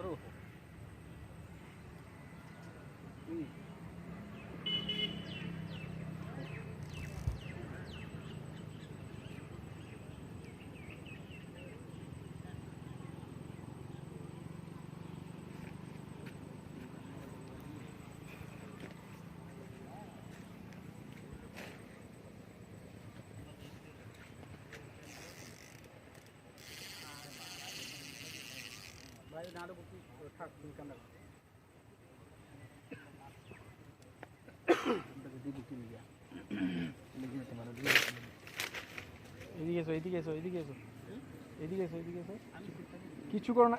বড় হুম। ভাই নাড়ু এদিকে এসো এদিকে এসো এদিকে এসো এদিকে এসো এদিকে এসো কিছু করো না।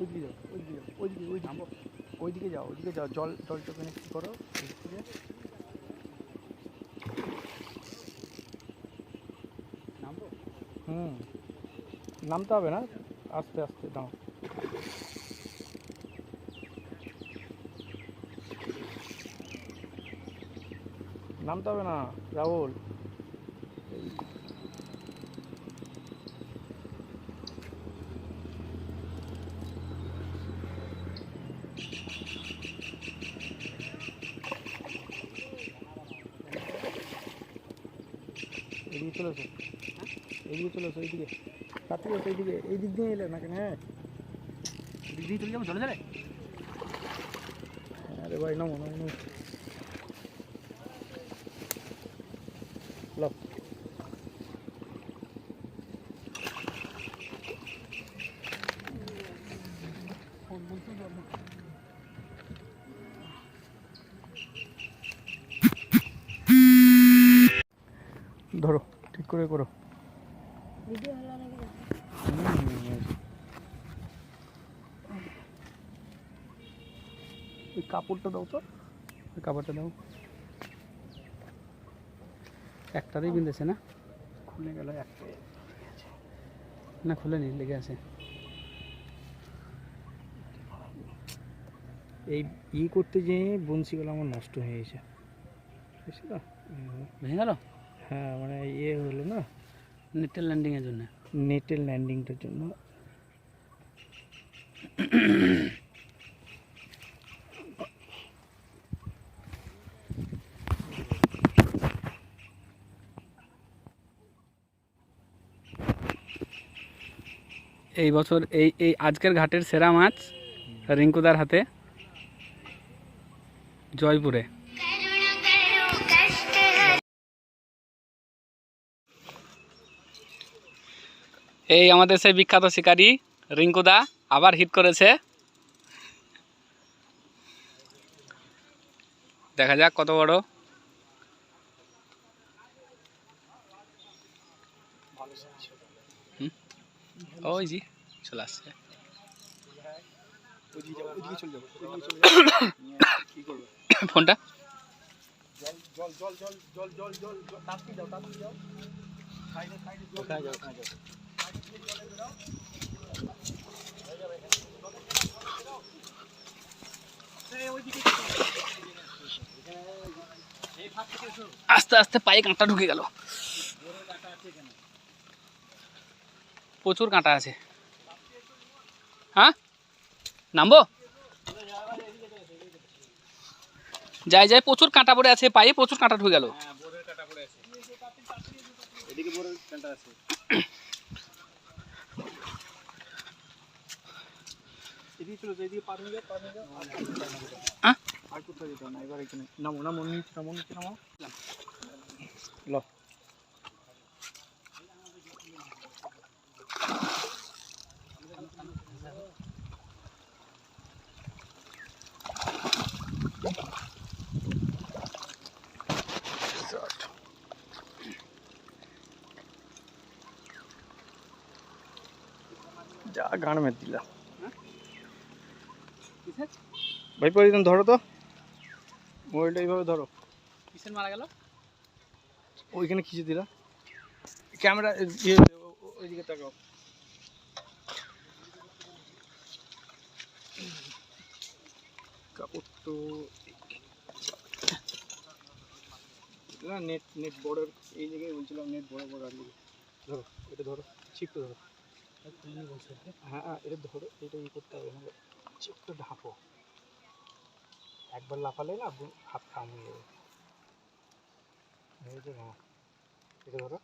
ওইদিকে যাও, ওইদিকে ওইদিকে ওইদিকে ওইদিকে যাও ওইদিকে যাও, জল জলটা ওখানে কি করো হুম। নামতে হবে না? আস্তে আস্তে দাও নামতে হবে না, রাহুল। এদিকে চলে এসো এদিকে চলে এসো এইদিকে তাড়াতাড়ি এসো এইদিকে এই দিক দিয়ে এলে না কেন হ্যাঁ দিদি চলে যাব চলে যাবে আরে ভাই নামো নামো নামো ধরো ঠিক করে করো। ভিডিও হলো নাকি হুম, ওই কাপড়টা দাও তো। ওই কাপড়টা দাও। একটাতেই বিঁধেছে না? খুলে গেল একটা। না খুলে নি লেগে আছে। এই ই করতে যেয়ে বংশীগুলো আমার নষ্ট হয়ে গেছে। তো? ভেঙে গেল? হ্যাঁ মানে ইয়ে হলো না? নেটের ল্যান্ডিংয়ের জন্য। নেটের ল্যান্ডিংটার জন্য। এই বছর এই এই আজকের ঘাটের সেরা মাছ রিঙ্কুদার হাতে জয়পুরে। এই আমাদের সেই বিখ্যাত শিকারি রিঙ্কুদা আবার হিট করেছে। দেখা যাক কত বড়। ওই জি চলে আসছে। ফোনটা? আস্তে আস্তে পায়ে কাঁটা ঢুকে গেল। প্রচুর কাঁটা আছে। হ্যাঁ? নামবো? যাই যাই, প্রচুর কাঁটা পড়ে আছে, পায়ে প্রচুর কাঁটা ঢুকে গেল। এদিকে বড় কাঁটা আছে এদিকে চলে যাও এদিকে পার হয়ে যাও পার হয়ে যাও আর কোথাও যেতে হবে না। হ্যাঁ? ভাই পরিজন ধরো তো। মোবাইলটা এইভাবে ধরো। কিসের মারা গেল? ওইখানে খিচে দিলা। ক্যামেরা ইয়ে ওইদিকে তাকাও। কাপড় তো না নেট নেট বড় এই জায়গায় বলছিলাম নেট বড় বড় আর ধরো এটা ধরো ছিপটা ধরো। হ্যাঁ হ্যাঁ এটা ধরো, এটা ই করতে হবে ছিপটা ঢাকো। একবার লাফালে না হাত কামড়ে যাবে। বুঝেছ হ্যাঁ এটা ধরো।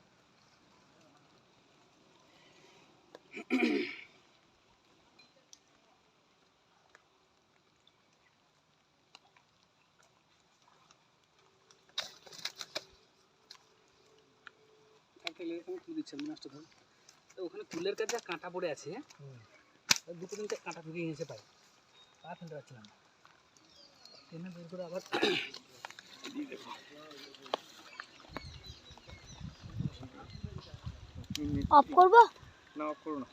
তুলে দিচ্ছেন? মাছটা ধর। তো ওখানে তুলের কাছে যা কাঁটা পড়ে আছে দুটো তিনটে কাঁটা ঢুকে গেছে পাই পা ফেলতে পারছিলাম না টেনে বের করে আবার অফ করব? না অফ করো না।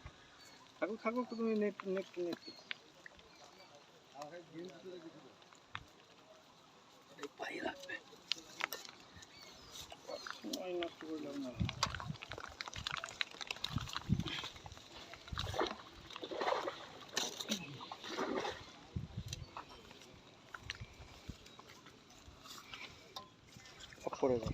থাকো থাকো তুমি নেট নেট নেট পায়ে লাগবে। সময় নষ্ট করলাম না? করে দাও